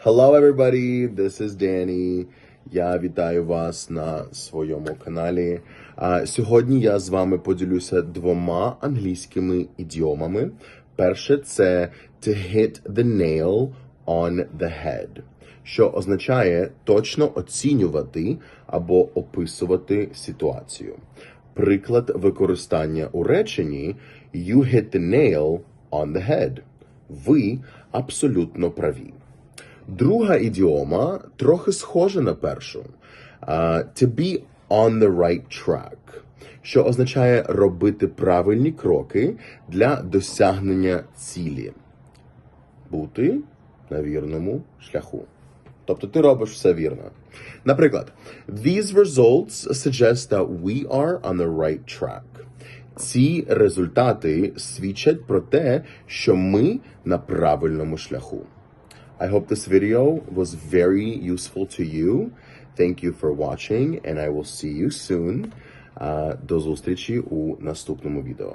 Hello everybody, this is Danny. Я вітаю вас на своєму каналі. Сьогодні я з вами поділюся двома англійськими ідіомами. Перше це to hit the nail on the head, що означає точно оцінювати або описувати ситуацію. Приклад використання у реченні You hit the nail on the head. Ви абсолютно праві. Друга ідіома трохи схожа на першу. А, to be on the right track, що означає робити правильні кроки для досягнення цілі. Бути на вірному шляху. Тобто ти робиш все вірно. Наприклад, these results suggest that we are on the right track. Ці результати свідчать про те, що ми на правильному шляху. I hope this video was very useful to you. Thank you for watching, and I will see you soon. Uh, До зустрічі у наступному відео.